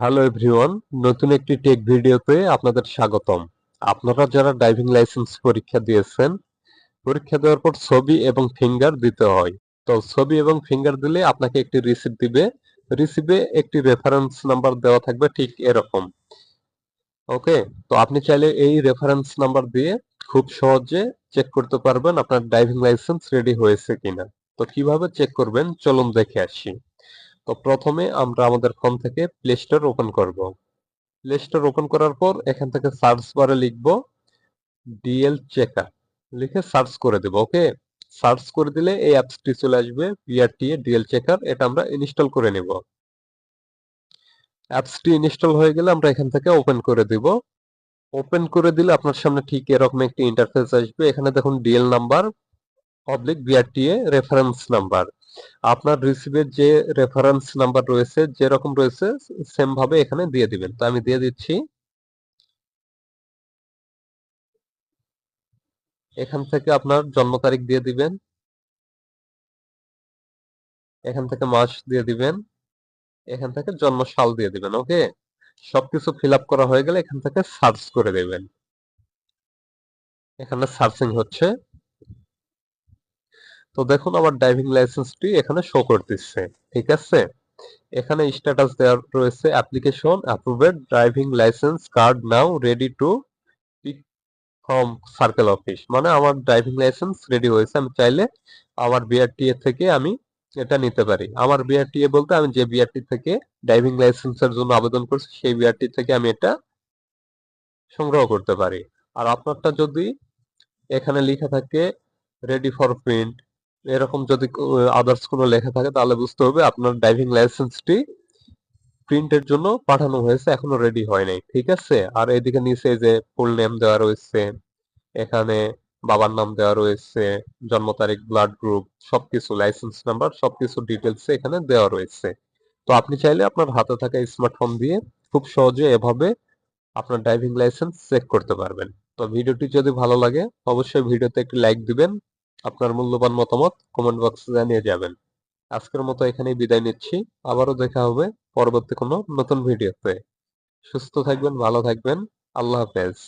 Hello everyone নতুন একটি take ভিডিওতে আপনাদের স্বাগতম। আপনারা যারা ড্রাইভিং লাইসেন্স পরীক্ষা দিয়েছেন, পরীক্ষা দেওয়ার পর ছবি এবং ফিঙ্গার দিতে হয়। তো ছবি এবং ফিঙ্গার দিলে আপনাকে একটি রিসিপ্ট দিবে। রিসিপে একটি রেফারেন্স নাম্বার দেওয়া থাকবে ঠিক এরকম। ওকে তো আপনি চাইলে এই রেফারেন্স নাম্বার দিয়ে খুব সহজে চেক করতে পারবেন আপনার ড্রাইভিং লাইসেন্স রেডি হয়েছে কিনা। তো কীভাবে চেক করবেন, চলুন দেখে আসি। তো প্রথমে আমরা আমাদের ফোন থেকে প্লে স্টোর ওপেন করব। প্লে স্টোর ওপেন করার পর এখান থেকে সার্চ বারে লিখব ডিএল চেকার লিখে সার্চ করে দেব, ওকে? সার্চ করে দিলে এই অ্যাপসটি চলে আসবে বিআরটি ডিএল চেকার এটা আমরা ইনস্টল করে নেব। অ্যাপসটি ইনস্টল হয়ে গেলে আমরা এখান থেকে ওপেন করে দিব। ওপেন করে দিলে আপনার সামনে ঠিক এরকম একটি ইন্টারফেস আসবে। এখানে দেখুন DL number oblique BRTA reference number আপনার রিসিভের যে রেফারেন্স নাম্বার রয়েছে, যেরকম রয়েছে সেম ভাবে এখানে দিয়ে দিবেন। তো আমি দিয়ে দিচ্ছি। এখান থেকে আপনার জন্ম তারিখ দিয়ে দিবেন। এখান থেকে মাস দিয়ে দিবেন। এখান থেকে জন্ম সাল দিয়ে দিবেন, ওকে? সবকিছু ফিল আপ করা হয়ে গেলে এখান থেকে সার্চ করে দেবেন। এখানে সার্চিং হচ্ছে। তো দেখুন আমার ড্রাইভিং লাইসেন্সটি এখানে শো করতেছে, ঠিক আছে? এখানে স্ট্যাটাস দেওয়া রয়েছে application approved driving licence card now ready to from circle office মানে আমার ড্রাইভিং লাইসেন্স রেডি হয়েছে, আমি চাইলে আমার বিআরটিএ থেকে আমি এটা নিতে পারি। আমার বিআরটিএ বলতে আমি যে বিআরটি থেকে ড্রাইভিং লাইসেন্সের জন্য আবেদন করছি, সেই বিআরটি থেকে আমি এটা সংগ্রহ করতে পারি। আর আপনারটা যদি এখানে লেখা থাকে রেডি ফর প্রিন্ট এরকম যদি আদার্স কোনো লেখা থাকে, তাহলে বুঝতে হবে আপনার ড্রাইভিং লাইসেন্সটি প্রিন্টের জন্য পাঠানো হয়েছে, এখনও রেডি হয় নাই, ঠিক আছে? আর এদিকে নিচে যে ফুল নেম দেওয়া রয়েছে, এখানে বাবার নাম দেওয়া রয়েছে, জন্ম তারিখ ব্লাড গ্রুপ সবকিছু লাইসেন্স নাম্বার সবকিছু ডিটেলস এখানে দেওয়া রয়েছে। তো আপনি চাইলে আপনার হাতে থাকা স্মার্টফোন দিয়ে খুব সহজে এভাবে আপনার ড্রাইভিং লাইসেন্স চেক করতে পারবেন। তো ভিডিওটি যদি ভালো লাগে, অবশ্যই ভিডিওতে একটি লাইক দিবেন আপনার মূল্যবান মতামত কমেন্ট বক্সে জানিয়ে যাবেন। আজকের মতো এখানেই বিদায় নিচ্ছি। আবারও দেখা হবে পরবর্তী কোনো নতুন ভিডিওতে সুস্থ থাকবেন, ভালো থাকবেন। আল্লাহ হাফেজ।